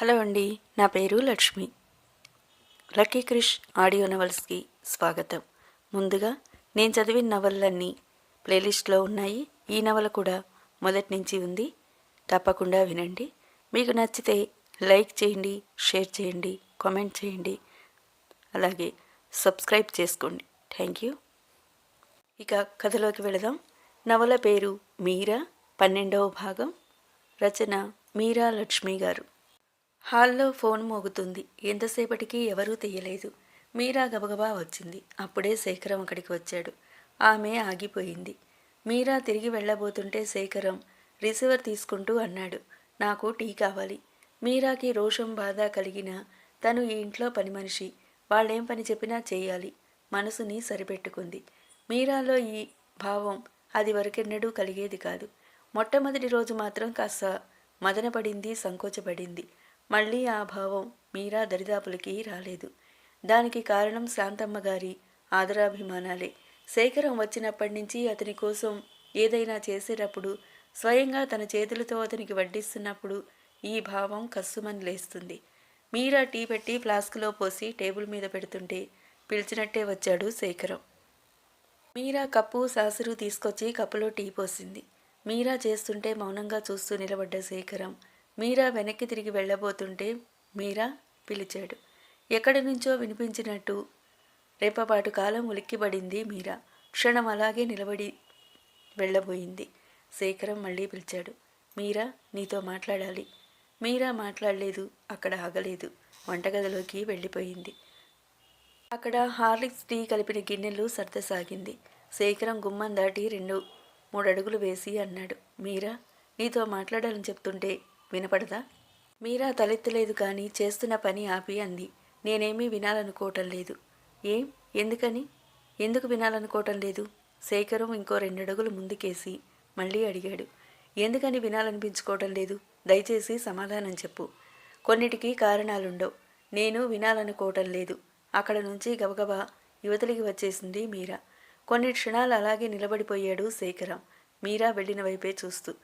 Hello అండి నా పేరు లక్ష్మి. లక్కీ క్రిష్ ఆడియో నవల్స్కి స్వాగతం. ముందుగా నేను చదివిన నవలన్నీ ప్లేలిస్ట్లో ఉన్నాయి. ఈ నవల కూడా మొదటి నుంచి ఉంది. తప్పకుండా వినండి. మీకు నచ్చితే లైక్ చేయండి షేర్ చేయండి కామెంట్ చేయండి. అలాగే సబ్స్క్రైబ్ చేసుకోండి. Thank you. ఇక కథలోకి వెళదాం. నవల పేరు మీరా పన్నెండవ భాగం. రచన మీరా లక్ష్మి గారు. హాల్లో ఫోన్ మోగుతుంది. ఎంతసేపటికి ఎవరూ తీయలేదు. మీరా గబగబా వచ్చింది. అప్పుడే శేఖరం అక్కడికి వచ్చాడు. ఆమె ఆగిపోయింది. మీరా తిరిగి వెళ్ళబోతుంటే శేఖరం రిసీవర్ తీసుకుంటూ అన్నాడు. నాకు టీ కావాలి. మీరాకి రోషం బాధ కలిగిన తను ఈ ఇంట్లో పని మనిషి. వాళ్ళేం పని చెప్పినా చేయాలి. మనసుని సరిపెట్టుకుంది. మీరాలో ఈ భావం అది వరకెన్నడూ కలిగేది కాదు. మొట్టమొదటి రోజు మాత్రం కాస్త మదనపడింది సంకోచపడింది. మళ్ళీ ఆ భావం మీరా దరిదాపులకి రాలేదు. దానికి కారణం శాంతమ్మ గారి ఆదరాభిమానాలే. శేఖరం వచ్చినప్పటి నుంచి అతని కోసం ఏదైనా చేసేటప్పుడు స్వయంగా తన చేతులతో అతనికి వడ్డిస్తున్నప్పుడు ఈ భావం కస్సుమని లేస్తుంది. మీరా టీ పెట్టి ఫ్లాస్క్లో పోసి టేబుల్ మీద పెడుతుంటే పిలిచినట్టే వచ్చాడు శేఖరం. మీరా కప్పు సాసురు తీసుకొచ్చి కప్పులో టీ పోసింది. మీరా చేస్తుంటే మౌనంగా చూస్తూ నిలబడ్డ శేఖరం మీరా వెనక్కి తిరిగి వెళ్ళబోతుంటే మీరా పిలిచాడు. ఎక్కడి నుంచో వినిపించినట్టు రేపపాటు కాలం ఉలిక్కిబడింది మీరా. క్షణం అలాగే నిలబడి వెళ్ళబోయింది. శేఖరం మళ్ళీ పిలిచాడు. మీరా నీతో మాట్లాడాలి. మీరా మాట్లాడలేదు అక్కడ ఆగలేదు. వంటగదిలోకి వెళ్ళిపోయింది. అక్కడ హార్లిక్స్ టీ కలిపిన గిన్నెలు సర్దసాగింది. శేఖరం గుమ్మం దాటి రెండు మూడు అడుగులు వేసి అన్నాడు. మీరా నీతో మాట్లాడాలని చెప్తుంటే వినపడదా? మీరా తలెత్తలేదు కానీ చేస్తున్న పని ఆపి అంది. నేనేమీ వినాలనుకోవటం లేదు ఏం? ఎందుకని? ఎందుకు వినాలనుకోవటం లేదు శేఖరం ఇంకో రెండడుగులు ముందుకేసి మళ్ళీ అడిగాడు. ఎందుకని వినాలనిపించుకోవటం లేదు దయచేసి సమాధానం చెప్పు. కొన్నిటికి కారణాలుండవు. నేను వినాలనుకోవటం లేదు అక్కడ నుంచి గబగబా యువతలికి వచ్చేసింది మీరా. కొన్ని క్షణాలు అలాగే నిలబడిపోయాడు శేఖరం. మీరా వెళ్ళిన వైపే చూస్తూ.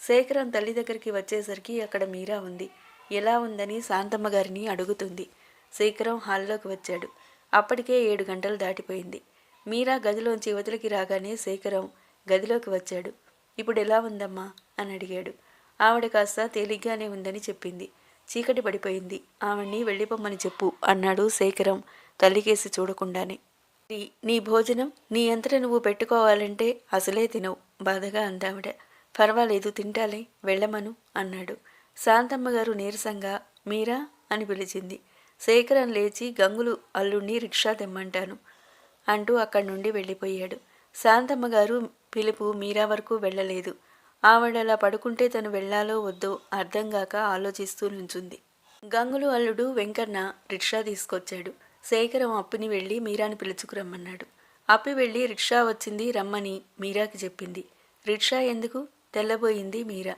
శేఖరం తల్లి దగ్గరికి వచ్చేసరికి అక్కడ మీరా ఉంది. ఎలా ఉందని శాంతమ్మ గారిని అడుగుతుంది. శేఖరం హాల్లోకి వచ్చాడు. అప్పటికే ఏడు గంటలు దాటిపోయింది. మీరా గదిలోంచి యువతలకి రాగానే శేఖరం గదిలోకి వచ్చాడు. ఇప్పుడు ఎలా ఉందమ్మా? అని అడిగాడు. ఆవిడ కాస్త తేలిగ్గానే ఉందని చెప్పింది. చీకటి పడిపోయింది. ఆవిడ్ని వెళ్ళిపోమ్మని చెప్పు అన్నాడు శేఖరం తల్లికేసి చూడకుండానే. నీ భోజనం నీ అంతట నువ్వు పెట్టుకోవాలంటే అసలే తినవు బాధగా అందావిడ. పర్వాలేదు తింటాలే వెళ్ళమను అన్నాడు. శాంతమ్మ గారు నీరసంగా మీరా? అని పిలిచింది. శేఖరం లేచి గంగులు అల్లుణ్ణి రిక్షా తెమ్మంటాను అంటూ అక్కడి నుండి వెళ్ళిపోయాడు. శాంతమ్మ గారు పిలుపు మీరా వరకు వెళ్ళలేదు. ఆవిడలా పడుకుంటే తను వెళ్ళాలో వద్దో అర్థం కాక ఆలోచిస్తూ నుంచుంది. గంగులు అల్లుడు వెంకన్న రిక్షా తీసుకొచ్చాడు. శేఖరం అప్పిని వెళ్ళి మీరాని పిలుచుకురమ్మన్నాడు. అప్పి వెళ్ళి రిక్షా వచ్చింది రమ్మని మీరాకి చెప్పింది. రిక్షా ఎందుకు? తెల్లబోయింది మీరా.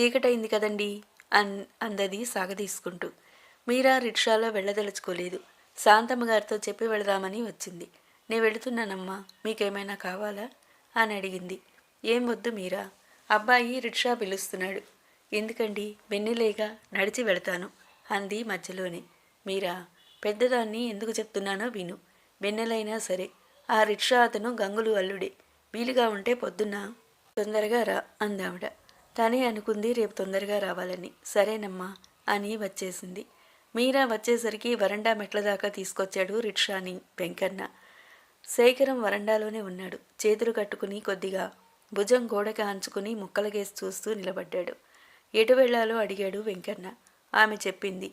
చీకటైంది కదండి? అన్ అందది సాగదీసుకుంటూ మీరా రిక్షాలో వెళ్ళదలుచుకోలేదు. శాంతమ్మ గారితో చెప్పి వెళదామని వచ్చింది. నేను వెళుతున్నానమ్మా మీకేమైనా కావాలా? అని అడిగింది. ఏం వద్దు మీరా. అబ్బాయి రిక్షా పిలుస్తున్నాడు. ఎందుకండి? వెన్నెలేగా నడిచి వెళతాను అంది మధ్యలోనే. మీరా పెద్దదాన్ని ఎందుకు చెప్తున్నానో విను. వెన్నెలైనా సరే ఆ రిక్షా అతను గంగులు అల్లుడే. వీలుగా ఉంటే పొద్దున్న తొందరగా రా అందావిడ. తనే అనుకుంది రేపు తొందరగా రావాలని. సరేనమ్మా అని వచ్చేసింది. మీరా వచ్చేసరికి వరండా మెట్ల దాకా తీసుకొచ్చాడు రిక్షాని వెంకన్న. శేఖరం వరండాలోనే ఉన్నాడు. చేతులు కట్టుకుని కొద్దిగా భుజం గోడకి అంచుకుని ముక్కలగేసి చూస్తూ నిలబడ్డాడు. ఎటు వెళ్ళాలో అడిగాడు వెంకన్న. ఆమె చెప్పింది.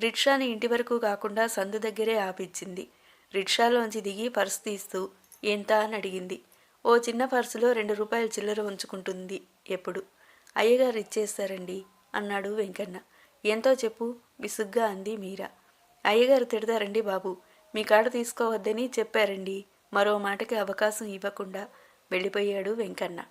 రిక్షాని ఇంటి వరకు కాకుండా సందు దగ్గరే ఆపిచ్చింది. రిక్షాలోంచి దిగి పర్స్ తీస్తూ ఎంత? అని అడిగింది. ఓ చిన్న పర్సులో రెండు రూపాయల చిల్లర ఉంచుకుంటుంది ఎప్పుడు. అయ్యగారు ఇచ్చేస్తారండి అన్నాడు వెంకన్న. ఎంతో చెప్పు విసుగ్గా అంది మీరా. అయ్యగారు తిడతారండి బాబు. మీ కాడ తీసుకోవద్దని చెప్పారండి. మరో మాటకి అవకాశం ఇవ్వకుండా వెళ్ళిపోయాడు వెంకన్న.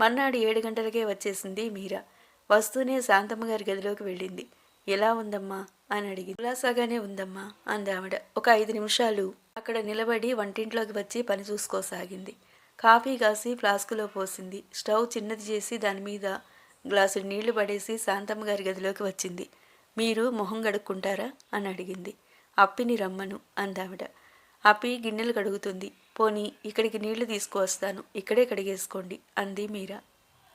మన్నాడు ఏడు గంటలకే వచ్చేసింది మీరా. వస్తూనే శాంతమ్మ గారి గదిలోకి వెళ్ళింది. ఎలా ఉందమ్మా? అని అడిగి ఉల్లాసాగానే ఉందమ్మా అంది ఆవిడ. ఒక ఐదు నిమిషాలు. అక్కడ నిలబడి వంటింట్లోకి వచ్చి పని చూసుకోసాగింది. కాఫీ కాసి ఫ్లాస్కులో పోసింది. స్టవ్ చిన్నది చేసి దాని మీద గ్లాసు నీళ్ళు పడేసి శాంతమ్మ గారి గదిలోకి వచ్చింది. మీరు మొహం గడుక్కుంటారా అని అడిగింది. అప్పిని రమ్మను అందావిడ. అప్పి గిన్నెలు కడుగుతుంది. పోనీ ఇక్కడికి నీళ్ళు తీసుకువస్తాను. ఇక్కడే కడిగేసుకోండి అంది మీరా.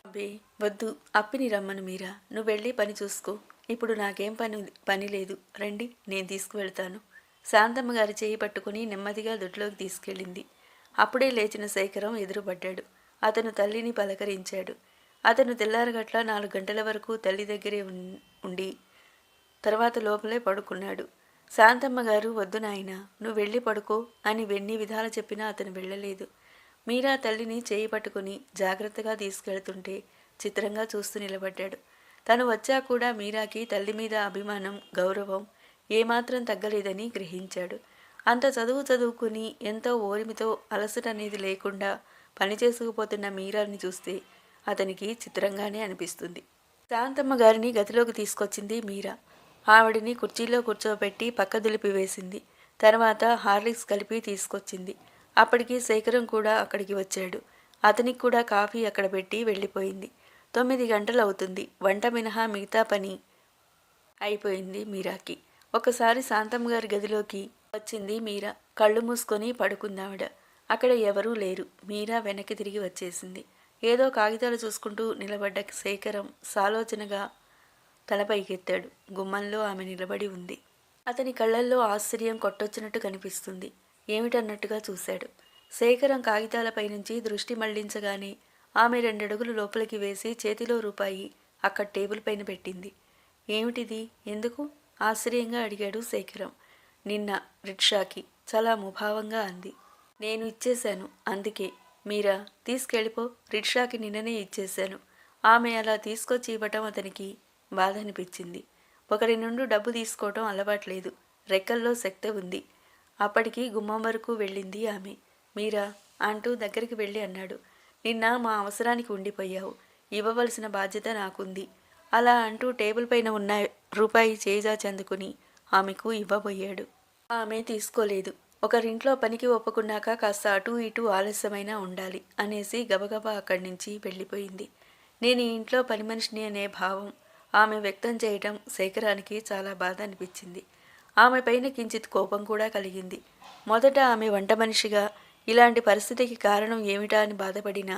అబ్బే వద్దు. అప్పిని రమ్మను మీరా. నువ్వు వెళ్ళి పని చూసుకో. ఇప్పుడు నాకేం పని పని లేదు. రండి నేను తీసుకువెళ్తాను. శాంతమ్మ గారి చేయి పట్టుకుని నెమ్మదిగా దొడ్లోకి తీసుకెళ్ళింది. అప్పుడే లేచిన శేఖరం ఎదురుపడ్డాడు. అతను తల్లిని పలకరించాడు. అతను తెల్లారగట్ల నాలుగు గంటల వరకు తల్లి దగ్గరే ఉండి తర్వాత లోపలే పడుకున్నాడు. శాంతమ్మ గారు వద్దు నాయన నువ్వు వెళ్ళి పడుకో అని వెన్ని విధాలు చెప్పినా అతను వెళ్ళలేదు. మీరా తల్లిని చేయి పట్టుకుని జాగ్రత్తగా తీసుకెళ్తుంటే చిత్రంగా చూస్తూ నిలబడ్డాడు. తను వచ్చా కూడా మీరాకి తల్లి మీద అభిమానం గౌరవం ఏమాత్రం తగ్గలేదని గ్రహించాడు. అంత చదువు చదువుకుని ఎంతో ఓరిమితో అలసట అనేది లేకుండా పని చేసుకుపోతున్న మీరాని చూస్తే అతనికి చిత్రంగానే అనిపిస్తుంది. శాంతమ్మ గారిని గదిలోకి తీసుకొచ్చింది మీరా. ఆవిడిని కుర్చీలో కూర్చోబెట్టి పక్క దులిపి వేసింది. తర్వాత హార్లిక్స్ కలిపి తీసుకొచ్చింది. అప్పటికి శేఖరం కూడా అక్కడికి వచ్చాడు. అతనికి కూడా కాఫీ అక్కడ పెట్టి వెళ్ళిపోయింది. తొమ్మిది గంటలు అవుతుంది వంట మినహా మిగతా పని అయిపోయింది మీరాకి. ఒకసారి శాంతమ్మ గారి గదిలోకి వచ్చింది మీరా? కళ్ళు మూసుకొని పడుకుందావిడ అక్కడ ఎవరూ లేరు. మీరా వెనక్కి తిరిగి వచ్చేసింది. ఏదో కాగితాలు చూసుకుంటూ నిలబడ్డ శేఖరం సాలోచనగా తలపైకెత్తాడు గుమ్మంలో ఆమె నిలబడి ఉంది. అతని కళ్ళల్లో ఆశ్చర్యం కొట్టొచ్చినట్టు కనిపిస్తుంది. ఏమిటన్నట్టుగా చూశాడు. శేఖరం కాగితాలపై నుంచి దృష్టి మళ్ళించగానే ఆమె రెండడుగులు లోపలికి వేసి చేతిలో రూపాయి అక్కడ టేబుల్ పైన పెట్టింది. ఏమిటిది? ఎందుకు? ఆశ్చర్యంగా అడిగాడు శేఖరం. నిన్న రిక్షాకి చాలా ముభావంగా అంది. నేను ఇచ్చేశాను. అందుకే మీరా తీసుకెళ్ళిపో. రిక్షాకి నిన్ననే ఇచ్చేశాను. ఆమె అలా తీసుకొచ్చి ఇవ్వటం అతనికి బాధ అనిపించింది ఒకరి నుండి డబ్బు తీసుకోవటం అలవాట్లేదు. రెక్కల్లో శక్తి ఉంది. అప్పటికి గుమ్మం వరకు వెళ్ళింది ఆమె. మీరా అంటూ దగ్గరికి వెళ్ళి అన్నాడు. నిన్న మా అవసరానికి ఉండిపోయావు. ఇవ్వవలసిన బాధ్యత నాకుంది. అలా అంటూ టేబుల్ పైన ఉన్న రూపాయి చేజాచెందుకుని ఆమెకు ఇవ్వబోయాడు. ఆమె తీసుకోలేదు. ఒకరింట్లో పనికి ఒప్పుకున్నాక కాస్త అటు ఇటు ఆలస్యమైనా ఉండాలి అనేసి గబగబా అక్కడి నుంచి వెళ్ళిపోయింది. నేను ఈ ఇంట్లో పని మనిషిని అనే భావం ఆమె వ్యక్తం చేయటం శేఖరానికి చాలా బాధ అనిపించింది. ఆమె పైన కించిత్ కోపం కూడా కలిగింది. మొదట ఆమె వంట మనిషిగా ఇలాంటి పరిస్థితికి కారణం ఏమిటా అని బాధపడినా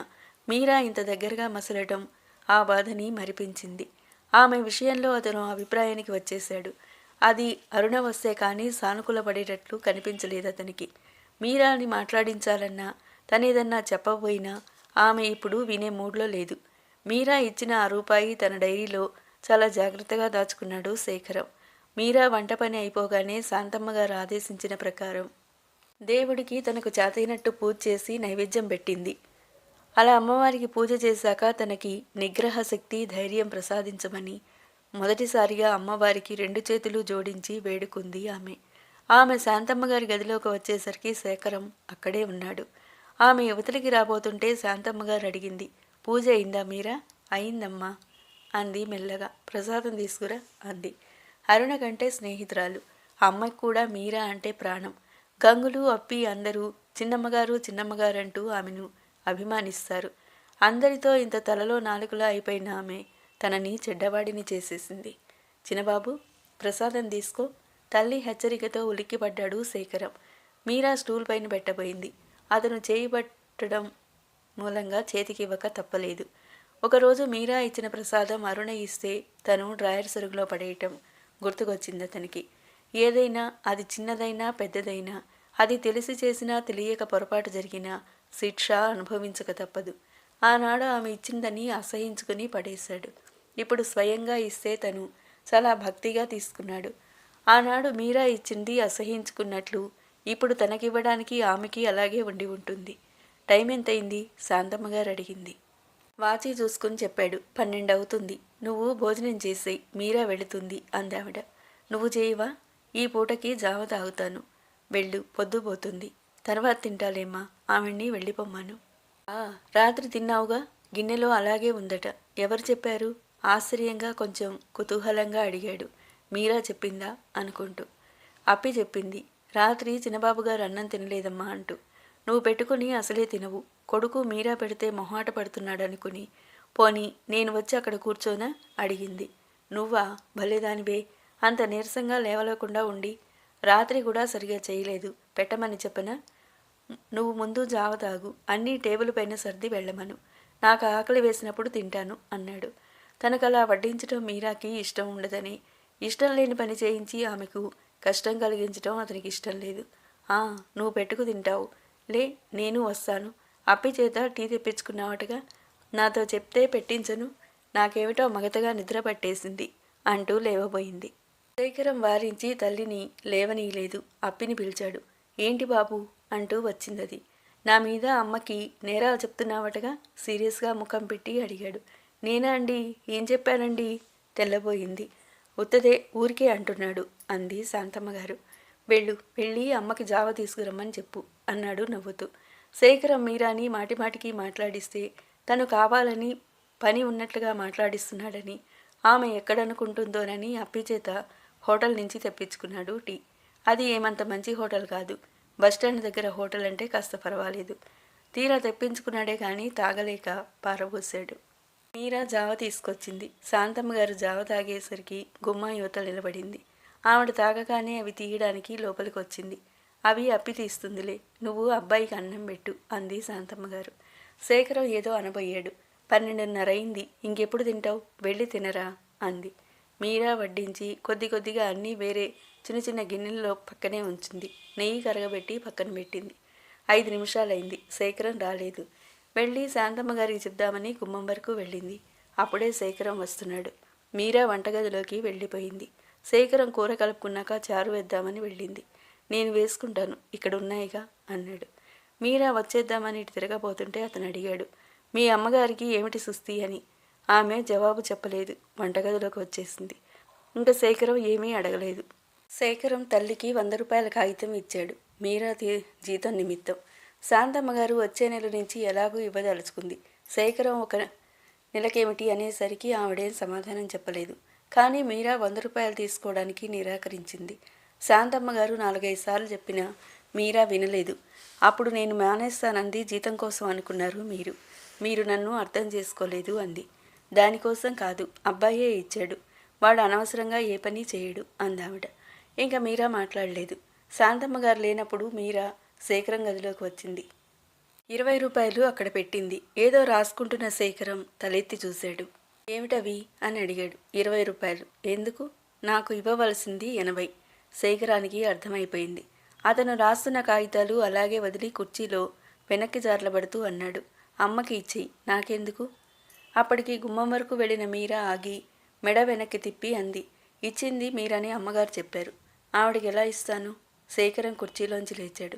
మీరా ఇంత దగ్గరగా మసలటం ఆ బాధని మరిపించింది. ఆమె విషయంలో అతను అభిప్రాయానికి వచ్చేశాడు. అది అరుణ వస్తే కానీ సానుకూలపడేటట్లు కనిపించలేదు అతనికి. మీరాని మాట్లాడించాలన్నా తనేదన్నా చెప్పబోయినా ఆమె ఇప్పుడు వినే మూడ్లో లేదు. మీరా ఇచ్చిన ఆ రూపాయి తన డైరీలో చాలా జాగ్రత్తగా దాచుకున్నాడు శేఖరం. మీరా వంట పని అయిపోగానే శాంతమ్మ గారు ఆదేశించిన ప్రకారం దేవుడికి తనకు చేతైనట్టు పూజ చేసి నైవేద్యం పెట్టింది. అలా అమ్మవారికి పూజ చేశాక తనకి నిగ్రహ శక్తి ధైర్యం ప్రసాదించమని మొదటిసారిగా అమ్మవారికి రెండు చేతులు జోడించి వేడుకుంది ఆమె. ఆమె శాంతమ్మ గారి గదిలోకి వచ్చేసరికి శేఖరం అక్కడే ఉన్నాడు. ఆమె యువతలికి రాబోతుంటే శాంతమ్మ గారు అడిగింది పూజ అయిందా మీరా? అయిందమ్మా అంది మెల్లగా. ప్రసాదం తీసుకురా అంది. అరుణ కంటే స్నేహితురాలు. అమ్మకి కూడా మీరా అంటే ప్రాణం. గంగులు అప్పి అందరూ చిన్నమ్మగారు చిన్నమ్మగారంటూ ఆమెను అభిమానిస్తారు. అందరితో ఇంత తలలో నాలుగులా అయిపోయిన ఆమె తనని చెడ్డవాడిని చేసేసింది. చిన్నబాబు ప్రసాదం తీసుకో. తల్లి హెచ్చరికతో ఉలిక్కిపడ్డాడు శేఖరం. మీరా స్టూల్ పైన పెట్టబోయింది. అతను చేయబట్టడం మూలంగా చేతికి ఇవ్వక తప్పలేదు. ఒకరోజు మీరా ఇచ్చిన ప్రసాదం అరుణ ఇస్తే తను డ్రాయర్ సరుగులో పడేయటం గుర్తుకొచ్చింది అతనికి. ఏదైనా అది చిన్నదైనా పెద్దదైనా అది తెలిసి చేసినా తెలియక పొరపాటు జరిగినా శిక్ష అనుభవించక తప్పదు. ఆనాడు ఆమె ఇచ్చిందని అసహించుకుని పడేశాడు. ఇప్పుడు స్వయంగా ఇస్తే తను చాలా భక్తిగా తీసుకున్నాడు. ఆనాడు మీరా ఇచ్చింది అసహించుకున్నట్లు ఇప్పుడు తనకివ్వడానికి ఆమెకి అలాగే ఉండి ఉంటుంది. టైం ఎంతయింది? శాంతమ్మగారు అడిగింది. వాచి చూసుకుని చెప్పాడు. పన్నెండు అవుతుంది నువ్వు భోజనం చేసేయి మీరా వెళుతుంది అందావిడ. నువ్వు చేయవా? ఈ పూటకి జావ తాగుతాను. వెళ్ళు పొద్దుపోతుంది తర్వాత తింటాలేమ్మా. ఆవిడ్ని వెళ్ళిపోమ్మాను. ఆ రాత్రి తిన్నావుగా? గిన్నెలో అలాగే ఉందట. ఎవరు చెప్పారు? ఆశ్చర్యంగా కొంచెం కుతూహలంగా అడిగాడు. మీరా చెప్పిందా? అనుకుంటూ. అప్పి చెప్పింది. రాత్రి చిన్నబాబు గారు అన్నం తినలేదమ్మా అంటూ. నువ్వు పెట్టుకుని అసలే తినవు. కొడుకు మీరా పెడితే మొహాట పడుతున్నాడనుకుని. పోనీ నేను వచ్చి అక్కడ కూర్చోనా? అడిగింది. నువ్వా? భలేదానివే అంత నీరసంగా లేవలేకుండా ఉండి. రాత్రి కూడా సరిగా చేయలేదు. పెట్టమని చెప్పనా? నువ్వు ముందు జావ తాగు. అన్నీ టేబుల్ పైన సర్ది వెళ్ళమను. నాకు ఆకలి వేసినప్పుడు తింటాను అన్నాడు. తనకు అలా వడ్డించడం మీరాకి ఇష్టం ఉండదని. ఇష్టం లేని పని చేయించి ఆమెకు కష్టం కలిగించడం అతనికి ఇష్టం లేదు. ఆ నువ్వు పెట్టుకు తింటావు. లే నేను వస్తాను. అప్పి చేత టీ తెప్పించుకున్నావటగా నాతో చెప్తే పెట్టించను. నాకేమిటో మగతగా నిద్ర పట్టేసింది అంటూ లేవబోయింది. శేఖరం వారించి తల్లిని లేవనీయలేదు. అప్పిని పిలిచాడు. ఏంటి బాబు? అంటూ వచ్చిందది. నా మీద అమ్మకి నేరాలు చెప్తున్నావటగా సీరియస్గా ముఖం పెట్టి అడిగాడు. నేనా అండి? ఏం చెప్పానండి తెల్లబోయింది. ఉత్తదే ఊరికే అంటున్నాడు అంది శాంతమ్మ గారు వెళ్ళు వెళ్ళి అమ్మకి జావ తీసుకురమ్మని చెప్పు అన్నాడు నవ్వుతూ. శేఖరం మీరాని మాటిమాటికి మాట్లాడిస్తే తను కావాలని పని ఉన్నట్లుగా మాట్లాడిస్తున్నాడని ఆమె ఎక్కడనుకుంటుందోనని అప్పిచేత హోటల్ నుంచి తెప్పించుకున్నాడు టీ. అది ఏమంత మంచి హోటల్ కాదు. బస్టాండ్ దగ్గర హోటల్ అంటే కాస్త పర్వాలేదు. తీరా తెప్పించుకున్నాడే కానీ తాగలేక పారబోసాడు. మీరా జావ తీసుకొచ్చింది. శాంతమ్మ గారు జావ తాగేసరికి గుమ్మ యువత నిలబడింది. ఆవిడ తాగగానే అవి తీయడానికి లోపలికి వచ్చింది అవి అప్పి తీస్తుందిలే నువ్వు అబ్బాయికి అన్నం పెట్టు అంది శాంతమ్మ గారు. శేఖరం ఏదో అనబోయాడు. పన్నెండున్నర అయింది ఇంకెప్పుడు తింటావు? వెళ్ళి తినరా? అంది. మీరా వడ్డించి కొద్ది కొద్దిగా అన్నీ వేరే చిన్న చిన్న గిన్నెల్లో పక్కనే ఉంచింది. నెయ్యి కరగబెట్టి పక్కన పెట్టింది. ఐదు నిమిషాలైంది. శేఖరం రాలేదు. వెళ్ళి శాంతమ్మ గారికి చెప్దామని గుమ్మం వరకు వెళ్ళింది. అప్పుడే శేఖరం వస్తున్నాడు. మీరా వంటగదిలోకి వెళ్ళిపోయింది. శేఖరం కూర కలుపుకున్నాక చారు వేద్దామని వెళ్ళింది. నేను వేసుకుంటాను ఇక్కడ ఉన్నాయిగా అన్నాడు. మీరా వచ్చేద్దామని ఇటు తిరగబోతుంటే అతను అడిగాడు. మీ అమ్మగారికి ఏమిటి సుస్థి అని. ఆమె జవాబు చెప్పలేదు. వంటగదిలోకి వచ్చేసింది. ఇంకా శేఖరం ఏమీ అడగలేదు. శేఖరం తల్లికి వంద రూపాయల కాగితం ఇచ్చాడు. మీరా జీతం నిమిత్తం. శాంతమ్మ గారు వచ్చే నెల నుంచి ఎలాగూ ఇవ్వదలుచుకుంది. శేఖరం ఒక నెలకేమిటి అనేసరికి ఆవిడేం సమాధానం చెప్పలేదు. కానీ మీరా వంద రూపాయలు తీసుకోవడానికి నిరాకరించింది. శాంతమ్మ గారు నాలుగైదు సార్లు చెప్పినా మీరా వినలేదు. అప్పుడు నేను మానేస్తానంది జీతం కోసం అనుకున్నారు మీరు. మీరు నన్ను అర్థం చేసుకోలేదు అంది. దానికోసం కాదు అబ్బాయే ఇచ్చాడు. వాడు అనవసరంగా ఏ పని చేయడు అందావిడ. ఇంకా మీరా మాట్లాడలేదు. శాంతమ్మ గారు లేనప్పుడు మీరా శేఖరం గదిలోకి వచ్చింది. ఇరవై రూపాయలు అక్కడ పెట్టింది. ఏదో రాసుకుంటున్న శేఖరం తలెత్తి చూశాడు. ఏమిటవి? అని అడిగాడు. ఇరవై రూపాయలు. ఎందుకు? నాకు ఇవ్వవలసింది ఎనభై. శేఖరానికి అర్థమైపోయింది. అతను రాస్తున్న కాగితాలు అలాగే వదిలి కుర్చీలో వెనక్కి జార్లబడుతూ అన్నాడు. అమ్మకి ఇచ్చేయి. నాకెందుకు? అప్పటికి గుమ్మం వరకు వెళ్ళిన మీరా ఆగి మెడ వెనక్కి తిప్పి అంది. ఇచ్చింది మీరని అమ్మగారు చెప్పారు. ఆవిడకి ఎలా ఇస్తాను? శేఖరం కుర్చీలోంచి లేచాడు.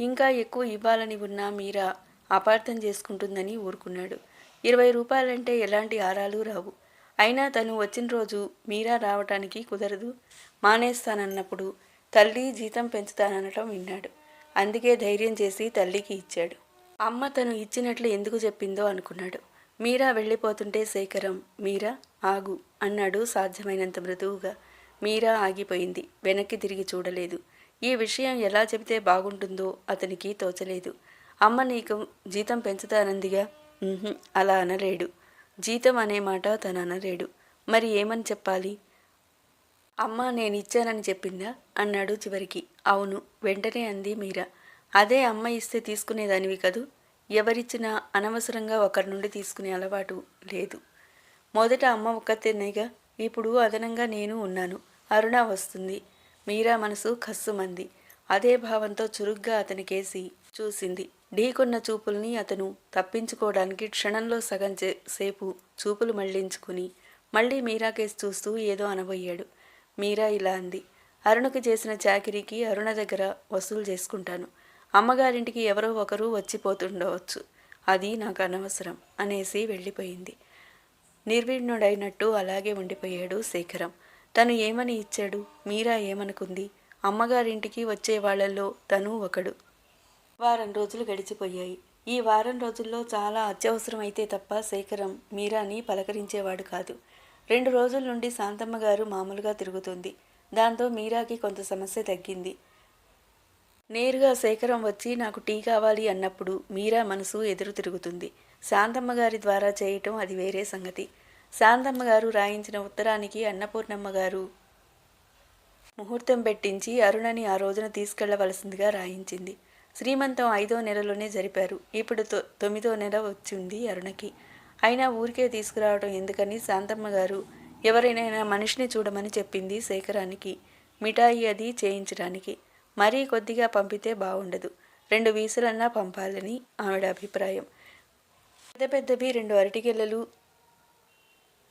ఇంకా ఎక్కువ ఇవ్వాలని ఉన్నా మీరా అపార్థం చేసుకుంటుందని ఊరుకున్నాడు. ఇరవై రూపాయలంటే ఎలాంటి ఆరాలు రావు. అయినా తను వచ్చిన రోజు మీరా రావటానికి కుదరదు. మానేస్తానన్నప్పుడు తల్లి జీతం పెంచుతాననటం విన్నాడు. అందుకే ధైర్యం చేసి తల్లికి ఇచ్చాడు. అమ్మ తను ఇచ్చినట్లు ఎందుకు చెప్పిందో అనుకున్నాడు. మీరా వెళ్ళిపోతుంటే శేఖరం మీరా ఆగు అన్నాడు సాధ్యమైనంత మృదువుగా. మీరా ఆగిపోయింది. వెనక్కి తిరిగి చూడలేదు. ఈ విషయం ఎలా చెబితే బాగుంటుందో అతనికి తోచలేదు. అమ్మ నీకు జీతం పెంచుతానందిగా? అలా అనలేడు. జీతం అనే మాట తను అనలేడు. మరి ఏమని చెప్పాలి? అమ్మ నేను ఇచ్చానని చెప్పిందా? అన్నాడు చివరికి. అవును వెంటనే అంది మీరా. అదే అమ్మ ఇస్తే తీసుకునేదానివి కదూ? ఎవరిచ్చినా అనవసరంగా ఒకరి నుండి తీసుకునే అలవాటు లేదు. మొదట అమ్మ ఒక్కతేనేగా? ఇప్పుడు అదనంగా నేను ఉన్నాను. అరుణ వస్తుంది. మీరా మనసు కస్సుమంది. అదే భావంతో చురుగ్గా అతనికేసి చూసింది. ఢీకొన్న చూపుల్ని అతను తప్పించుకోవడానికి క్షణంలో సగం సేపు చూపులు మళ్ళించుకుని మళ్ళీ మీరా కేసు చూస్తూ ఏదో అనబోయాడు మీరా ఇలా అంది. అరుణకు చేసిన చాకిరీకి అరుణ దగ్గర వసూలు చేసుకుంటాను. అమ్మగారింటికి ఎవరో ఒకరు వచ్చిపోతుండవచ్చు. అది నాకు అనవసరం అనేసి వెళ్ళిపోయింది. నిర్విణ్ణుడైనట్టు అలాగే ఉండిపోయాడు శేఖరం. తను ఏమని ఇచ్చాడు? మీరా ఏమనుకుంది? అమ్మగారింటికి వచ్చే వాళ్ళల్లో తను ఒకడు. వారం రోజులు గడిచిపోయాయి. ఈ వారం రోజుల్లో చాలా అత్యవసరమైతే తప్ప శేఖరం మీరాని పలకరించేవాడు కాదు. రెండు రోజుల నుండి శాంతమ్మ గారు మామూలుగా తిరుగుతుంది. దాంతో మీరాకి కొంత సమస్య తగ్గింది. నేరుగా శేఖరం వచ్చి నాకు టీ కావాలి అన్నప్పుడు మీరా మనసు ఎదురు తిరుగుతుంది. శాంతమ్మ గారి ద్వారా చేయటం అది వేరే సంగతి. శాంతమ్మ గారు రాయించిన ఉత్తరానికి అన్నపూర్ణమ్మ గారు ముహూర్తం పెట్టించి అరుణని ఆ రోజున తీసుకెళ్ళవలసిందిగా రాయించింది. శ్రీమంతం ఐదో నెలలోనే జరిపారు. ఇప్పుడు తొ తొమ్మిదో నెల వచ్చింది అరుణకి. అయినా ఊరికే తీసుకురావడం ఎందుకని శాంతమ్మ గారు ఎవరైనా మనిషిని చూడమని చెప్పింది శేఖరానికి మిఠాయి అది చేయించడానికి. మరీ కొద్దిగా పంపితే బాగుండదు రెండు వీసులన్నా పంపాలని ఆవిడ అభిప్రాయం. పెద్ద పెద్దవి రెండు అరటికెళ్ళలు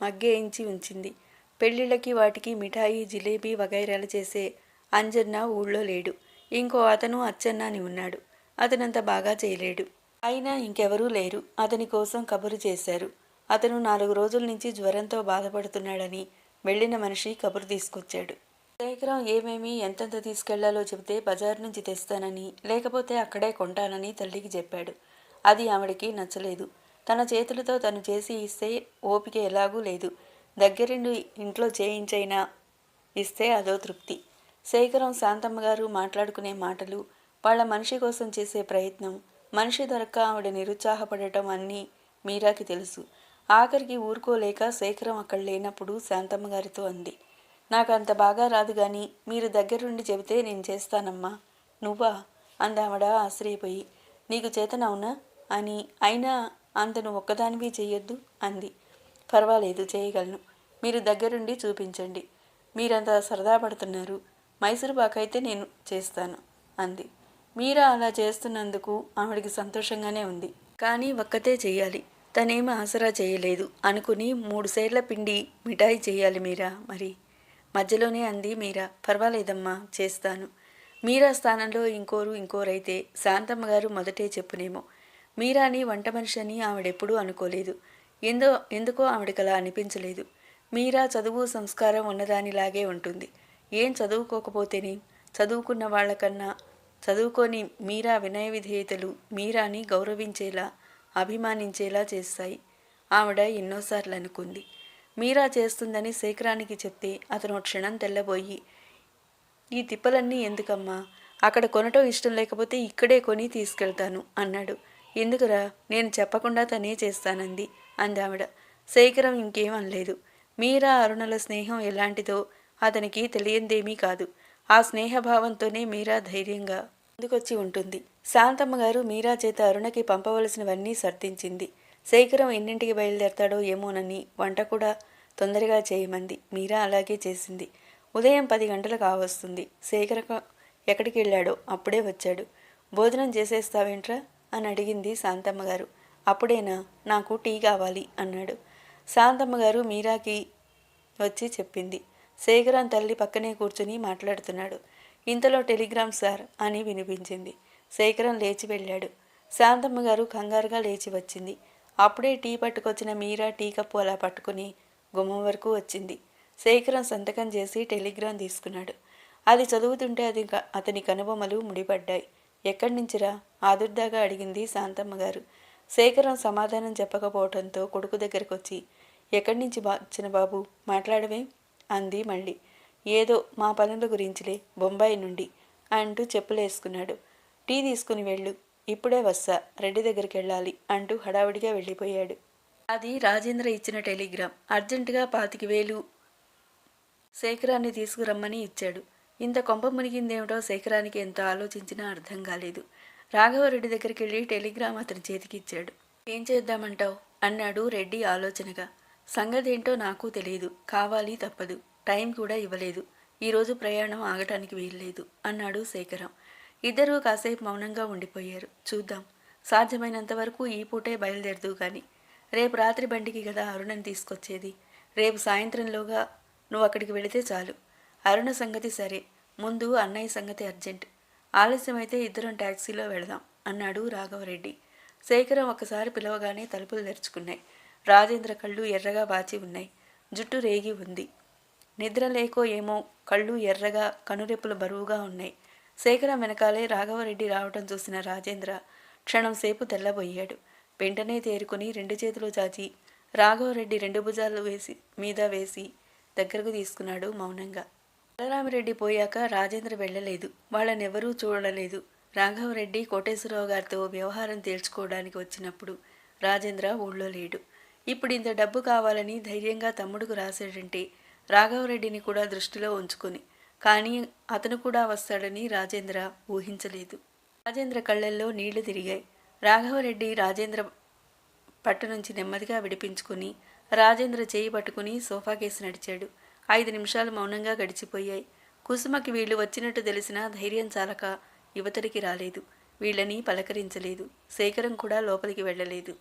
మగ్గేయించి ఉంచింది. పెళ్ళిళ్ళకి వాటికి మిఠాయి జిలేబీ వగైరాలు చేసే అంజన్న ఊళ్ళో లేడు. ఇంకో అతను అచ్చన్న అని ఉన్నాడు. అతనంత బాగా చేయలేడు. అయినా ఇంకెవరూ లేరు. అతని కోసం కబురు చేశారు. అతను నాలుగు రోజుల నుంచి జ్వరంతో బాధపడుతున్నాడని వెళ్ళిన మనిషి కబురు తీసుకొచ్చాడు. శేఖరం ఏమేమి ఎంతెంత తీసుకెళ్ళాలో చెబితే బజార్ నుంచి తెస్తానని లేకపోతే అక్కడే కొంటానని తల్లికి చెప్పాడు. అది ఆవిడకి నచ్చలేదు. తన చేతులతో తను చేసి ఇస్తే ఓపిక ఎలాగూ లేదు. దగ్గరుండి ఇంట్లో చేయించైనా ఇస్తే అదో తృప్తి. శేఖరం శాంతమ్మ గారు మాట్లాడుకునే మాటలు వాళ్ళ మనిషి కోసం చేసే ప్రయత్నం మనిషి దొరక్క ఆవిడ నిరుత్సాహపడటం అన్నీ మీరాకి తెలుసు. ఆఖరికి ఊరుకోలేక శేఖరం అక్కడ లేనప్పుడు శాంతమ్మ గారితో అంది నాకు అంత బాగా రాదు కానీ మీరు దగ్గరుండి చెబితే నేను చేస్తానమ్మా. నువ్వా? అందావిడ ఆశ్చర్యపోయి నీకు చేతనవునా? అని. అయినా అంతను ఒక్కదానివి చేయొద్దు అంది. పర్వాలేదు చేయగలను. మీరు దగ్గరుండి చూపించండి. మీరంతా సరదా పడుతున్నారు. మైసూరు అయితే నేను చేస్తాను అంది. మీరా అలా చేస్తున్నందుకు ఆవిడికి సంతోషంగానే ఉంది. కానీ ఒక్కతే చేయాలి తనేమి ఆసరా చేయలేదు. అనుకుని మూడు సేర్ల పిండి మిఠాయి చేయాలి మీరా మరి? మధ్యలోనే అంది మీరా. పర్వాలేదమ్మా చేస్తాను. మీరా స్థానంలో ఇంకోరు ఇంకోరైతే శాంతమ్మ గారు మొదటే చెప్పునేమో. మీరాని వంట మనిషి అని ఆవిడెప్పుడూ అనుకోలేదు. ఎందో ఎందుకో ఆవిడకలా అనిపించలేదు. మీరా చదువు సంస్కారం ఉన్నదానిలాగే ఉంటుంది. ఏం చదువుకోకపోతేనే? చదువుకున్న వాళ్ళకన్నా చదువుకొని మీరా వినయ విధేయతలు మీరాని గౌరవించేలా అభిమానించేలా చేస్తాయి. ఆవిడ ఎన్నోసార్లు అనుకుంది మీరా చేస్తుందని శేఖరానికి చెప్తే అతను క్షణం తెల్లబోయి ఈ తిప్పలన్నీ ఎందుకమ్మా? అక్కడ కొనటం ఇష్టం లేకపోతే ఇక్కడే కొని తీసుకెళ్తాను అన్నాడు. ఎందుకురా? నేను చెప్పకుండా తనే చేస్తానంది అందావిడ. శేఖరం ఇంకేం అనలేదు. మీరా అరుణల స్నేహం ఎలాంటిదో అతనికి తెలియందేమీ కాదు. ఆ స్నేహభావంతోనే మీరా ధైర్యంగా ముందుకొచ్చి ఉంటుంది. శాంతమ్మ గారు మీరా చేత అరుణకి పంపవలసినవన్నీ సర్దించింది. శేఖరం ఎన్నింటికి బయలుదేరతాడో ఏమోనని వంట కూడా తొందరగా చేయమంది. మీరా అలాగే చేసింది. ఉదయం పది గంటలకు కావస్తుంది శేఖర ఎక్కడికి వెళ్ళాడో అప్పుడే వచ్చాడు. భోజనం చేసేస్తావేంట్రా? అని అడిగింది శాంతమ్మ గారు. అప్పుడేనా? నాకు టీ కావాలి అన్నాడు. శాంతమ్మ గారు మీరాకి వచ్చి చెప్పింది. శేఖరం తల్లి పక్కనే కూర్చుని మాట్లాడుతున్నాడు. ఇంతలో టెలిగ్రామ్ సార్ అని వినిపించింది. శేఖరం లేచి వెళ్ళాడు. శాంతమ్మ గారు కంగారుగా లేచి వచ్చింది. అప్పుడే టీ పట్టుకొచ్చిన మీరా టీ కప్పు అలా పట్టుకుని గుమ్మం వరకు వచ్చింది. శేఖరం సంతకం చేసి టెలిగ్రామ్ తీసుకున్నాడు. అది చదువుతుంటే అది అతని కనుబొమ్మలు ముడిపడ్డాయి. ఎక్కడి నుంచిరా ఆదుర్దాగా అడిగింది శాంతమ్మ గారు. శేఖరం సమాధానం చెప్పకపోవడంతో కొడుకు దగ్గరకు వచ్చి ఎక్కడి నుంచి బా వచ్చిన బాబు మాట్లాడవే? అంది మళ్ళీ. ఏదో మా పనుల గురించిలే బొంబాయి నుండి అంటూ చెప్పులేసుకున్నాడు. టీ తీసుకుని వెళ్ళు ఇప్పుడే వస్తా రెడ్డి దగ్గరికి వెళ్ళాలి అంటూ హడావిడిగా వెళ్ళిపోయాడు. అది రాజేంద్ర ఇచ్చిన టెలిగ్రామ్. అర్జెంటుగా పాతిక వేలు శేఖరాన్ని తీసుకురమ్మని ఇచ్చాడు. ఇంత కొంప మునిగిందేమిటో శేఖరానికి ఎంత ఆలోచించినా అర్థం కాలేదు. రాఘవరెడ్డి దగ్గరికి వెళ్ళి టెలిగ్రామ్ అతని చేతికి ఇచ్చాడు ఏం చేద్దామంటావు? అన్నాడు రెడ్డి ఆలోచనగా. సంగతి ఏంటో నాకు తెలియదు కావాలి తప్పదు. టైం కూడా ఇవ్వలేదు. ఈరోజు ప్రయాణం ఆగటానికి వీల్లేదు అన్నాడు శేఖరం. ఇద్దరూ కాసేపు మౌనంగా ఉండిపోయారు. చూద్దాం. సాధ్యమైనంత వరకు ఈ పూటే బయలుదేరదు కానీ రేపు రాత్రి బండికి కదా అరుణని తీసుకొచ్చేది. రేపు సాయంత్రంలోగా నువ్వు అక్కడికి వెళితే చాలు. అరుణ సంగతి సరే. ముందు అన్నయ్య సంగతి అర్జెంట్. ఆలస్యమైతే ఇద్దరం ట్యాక్సీలో వెళదాం అన్నాడు రాఘవరెడ్డి. శేఖరం ఒకసారి పిలవగానే తలుపులు తెరుచుకున్నాయి. రాజేంద్ర కళ్ళు ఎర్రగా బాచి ఉన్నాయి. జుట్టు రేగి ఉంది. నిద్ర లేకో ఏమో కళ్ళు ఎర్రగా కనురెప్పులు బరువుగా ఉన్నాయి. శేఖరం వెనకాలే రాఘవరెడ్డి రావటం చూసిన రాజేంద్ర క్షణం సేపు తెల్లబోయాడు. వెంటనే తేరుకుని రెండు చేతులు చాచి రాఘవరెడ్డి రెండు భుజాలు వేసి మీద వేసి దగ్గరకు తీసుకున్నాడు మౌనంగా. బలరామిరెడ్డి పోయాక రాజేంద్ర వెళ్ళలేదు. వాళ్ళనెవరూ చూడలేదు. రాఘవరెడ్డి కోటేశ్వరరావు గారితో వ్యవహారం తేల్చుకోవడానికి వచ్చినప్పుడు రాజేంద్ర ఊళ్ళో లేడు. ఇప్పుడు ఇంత డబ్బు కావాలని ధైర్యంగా తమ్ముడుకు రాశాడంటే రాఘవరెడ్డిని కూడా దృష్టిలో ఉంచుకుని కానీ అతను కూడా వస్తాడని రాజేంద్ర ఊహించలేదు. రాజేంద్ర కళ్ళల్లో నీళ్ళు తిరిగాయి. రాఘవరెడ్డి రాజేంద్ర పట్టు నుంచి నెమ్మదిగా విడిపించుకుని రాజేంద్ర చేయి పట్టుకుని సోఫా కేసు నడిచాడు. ఐదు నిమిషాలు మౌనంగా గడిచిపోయాయి. కుసుమకి వీళ్ళు వచ్చినట్టు తెలిసినా ధైర్యం చాలక యువతడికి రాలేదు. వీళ్ళని పలకరించలేదు. శేఖరం కూడా లోపలికి వెళ్ళలేదు.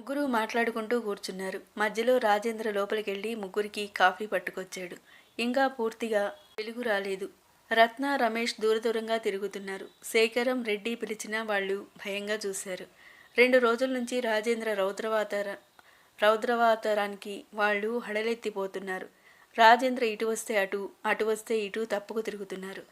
ముగ్గురు మాట్లాడుకుంటూ కూర్చున్నారు. మధ్యలో రాజేంద్ర లోపలికెళ్ళి ముగ్గురికి కాఫీ పట్టుకొచ్చాడు. ఇంకా పూర్తిగా వెలుగు రాలేదు. రత్న రమేష్ దూరదూరంగా తిరుగుతున్నారు. శేఖరం రెడ్డి పిలిచినా వాళ్ళు భయంగా చూశారు. రెండు రోజుల నుంచి రాజేంద్ర రౌద్రవాతర రౌద్రవాతరానికి వాళ్ళు హడలెత్తిపోతున్నారు. రాజేంద్ర ఇటు వస్తే అటు అటు వస్తే ఇటు తప్పుకు తిరుగుతున్నారు.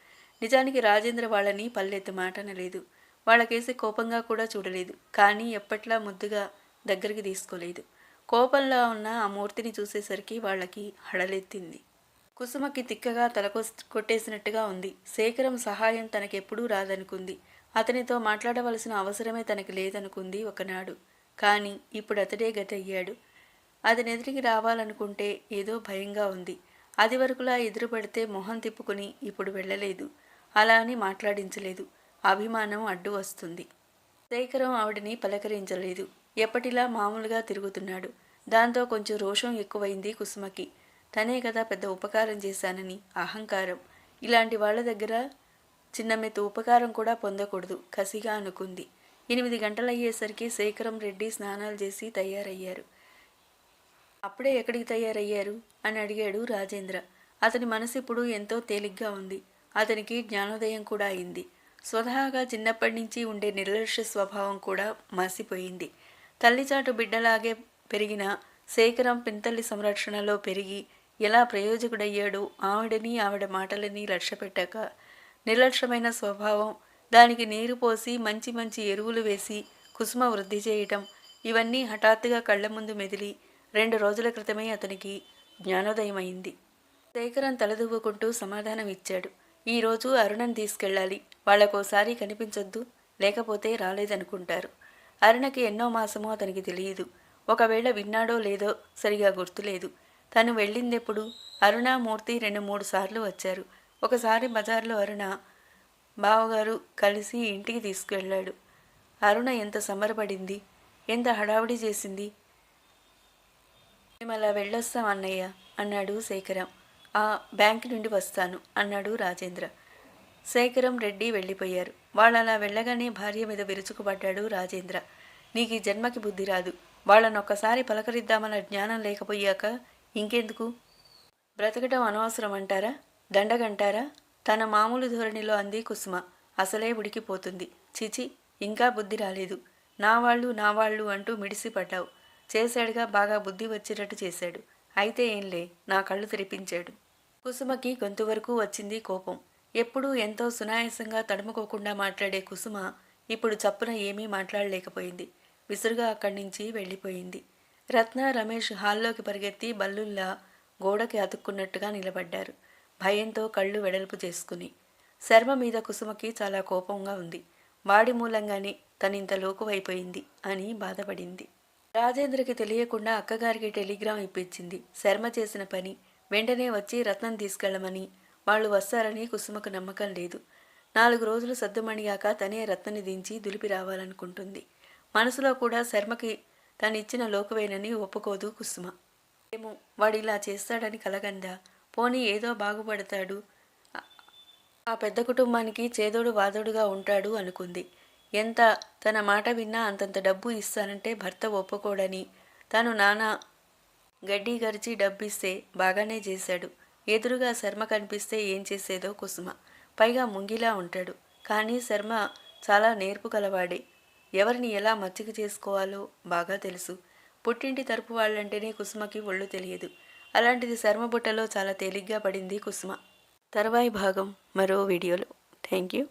నిజానికి రాజేంద్ర వాళ్ళని పల్లెత్తు మాటనలేదు వాళ్ళకేసి కోపంగా కూడా చూడలేదు. కానీ ఎప్పట్లా ముద్దుగా దగ్గరికి తీసుకోలేదు. కోపంలో ఉన్న ఆ మూర్తిని చూసేసరికి వాళ్ళకి హడలెత్తింది. కుసుమకి తిక్కగా తలకొ కొట్టేసినట్టుగా ఉంది. శేఖరం సహాయం తనకెప్పుడూ రాదనుకుంది. అతనితో మాట్లాడవలసిన అవసరమే తనకి లేదనుకుంది ఒకనాడు. కానీ ఇప్పుడు అతడే గతయ్యాడు. అతనెదిరికి రావాలనుకుంటే ఏదో భయంగా ఉంది. అది వరకులా ఎదురుపడితే మొహం తిప్పుకుని ఇప్పుడు వెళ్ళలేదు. అలా అని మాట్లాడించలేదు. అభిమానం అడ్డు వస్తుంది. శేఖరం ఆవిడని పలకరించలేదు. ఎప్పటిలా మామూలుగా తిరుగుతున్నాడు. దాంతో కొంచెం రోషం ఎక్కువైంది కుసుమకి. తనే కదా పెద్ద ఉపకారం చేశానని అహంకారం. ఇలాంటి వాళ్ళ దగ్గర చిన్నమెత్త ఉపకారం కూడా పొందకూడదు కసిగా అనుకుంది. ఎనిమిది గంటలయ్యేసరికి శేఖరం రెడ్డి స్నానాలు చేసి తయారయ్యారు. అప్పుడే ఎక్కడికి తయారయ్యారు? అని అడిగాడు రాజేంద్ర. అతని మనసు ఇప్పుడు ఎంతో తేలిగ్గా ఉంది. అతనికి జ్ఞానోదయం కూడా అయింది. స్వతహాగా చిన్నప్పటి నుంచి ఉండే నిర్లక్ష్య స్వభావం కూడా మాసిపోయింది. తల్లిచాటు బిడ్డలాగే పెరిగిన శేఖరం పింతల్లి సంరక్షణలో పెరిగి ఎలా ప్రయోజకుడయ్యాడో? ఆవిడని ఆవిడ మాటలని లక్ష్యపెట్టాక నిర్లక్ష్యమైన స్వభావం దానికి నీరు పోసి మంచి మంచి ఎరువులు వేసి కుసుమ వృద్ధి చేయటం ఇవన్నీ హఠాత్తుగా కళ్ళ ముందు మెదిలి రెండు రోజుల క్రితమే అతనికి జ్ఞానోదయమైంది. శేఖరం తలదూవుకుంటూ సమాధానం ఇచ్చాడు ఈరోజు అరుణను తీసుకెళ్ళాలి. వాళ్ళకోసారి కనిపించొద్దు లేకపోతే రాలేదనుకుంటారు. అరుణకి ఎన్నో మాసమో అతనికి తెలియదు. ఒకవేళ విన్నాడో లేదో సరిగా గుర్తులేదు. తను వెళ్ళిందెప్పుడు అరుణామూర్తి రెండు మూడు సార్లు వచ్చారు. ఒకసారి బజార్లో అరుణ బావగారు కలిసి ఇంటికి తీసుకువెళ్ళాడు అరుణ ఎంత సంబరపడింది? ఎంత హడావిడి చేసింది? మేము అలా వెళ్ళొస్తాం అన్నయ్య అన్నాడు శేఖరం. ఆ బ్యాంక్ నుండి వస్తాను అన్నాడు రాజేంద్ర. శేఖరం రెడ్డి వెళ్ళిపోయారు. వాళ్ళు అలా వెళ్ళగానే భార్య మీద విరుచుకుపడ్డాడు రాజేంద్ర. నీకు ఈ జన్మకి బుద్ధి రాదు. వాళ్ళనొక్కసారి పలకరిద్దామన్న జ్ఞానం లేకపోయాక ఇంకెందుకు? బ్రతకటం అనవసరం అంటారా? దండగంటారా? తన మామూలు ధోరణిలో అంది కుసుమ. అసలే ఉడికిపోతుంది. చిచి ఇంకా బుద్ధి రాలేదు. నా వాళ్ళు నా వాళ్ళు అంటూ మిడిసిపడ్డావు. చేశాడుగా బాగా బుద్ధి వచ్చేటట్టు చేశాడు. అయితే ఏంలే నా కళ్ళు తెరిపించాడు. కుసుమకి గొంతు వరకు వచ్చింది కోపం. ఎప్పుడూ ఎంతో సునాయాసంగా తడుముకోకుండా మాట్లాడే కుసుమ ఇప్పుడు చప్పున ఏమీ మాట్లాడలేకపోయింది. విసురుగా అక్కడి నుంచి వెళ్ళిపోయింది. రత్న రమేష్ హాల్లోకి పరిగెత్తి బల్లుల్లా గోడకి అతుక్కున్నట్టుగా నిలబడ్డారు. భయంతో కళ్ళు వెడల్పు చేసుకుని. శర్మ మీద కుసుమకి చాలా కోపంగా ఉంది. వాడి మూలంగానే తనింత లోకువైపోయింది అని బాధపడింది. రాజేంద్రకి తెలియకుండా అక్కగారికి టెలిగ్రామ్ ఇప్పించింది. శర్మ చేసిన పని వెంటనే వచ్చి రత్నం తీసుకెళ్ళమని వాళ్ళు వస్తారని కుసుమకు నమ్మకం లేదు. నాలుగు రోజులు సద్దుమణిగాక తనే రత్నని దించి దులిపి రావాలనుకుంటుంది. మనసులో కూడా శర్మకి తనిచ్చిన లోకువేనని ఒప్పుకోదు కుసుమ. ఏమో వాడిలా చేస్తాడని కలగందా. పోనీ ఏదో బాగుపడతాడు. ఆ పెద్ద కుటుంబానికి చేదోడు వాదోడుగా ఉంటాడు అనుకుంది. ఎంత తన మాట విన్నా అంతంత డబ్బు ఇస్తానంటే భర్త ఒప్పుకోడని. తను నానా గడ్డి గరిచి డబ్బిస్తే బాగానే చేశాడు. ఎదురుగా శర్మ కనిపిస్తే ఏం చేసేదో కుసుమ. పైగా ముంగిలా ఉంటాడు. కానీ శర్మ చాలా నేర్పు కలవాడే. ఎవరిని ఎలా మచ్చిక చేసుకోవాలో బాగా తెలుసు. పుట్టింటి తరపు వాళ్ళంటేనే కుసుమకి ఒళ్ళు తెలియదు. అలాంటిది శర్మ బుట్టలో చాలా తేలిగ్గా పడింది కుసుమ. తర్వాయి భాగం మరో వీడియోలో. Thank you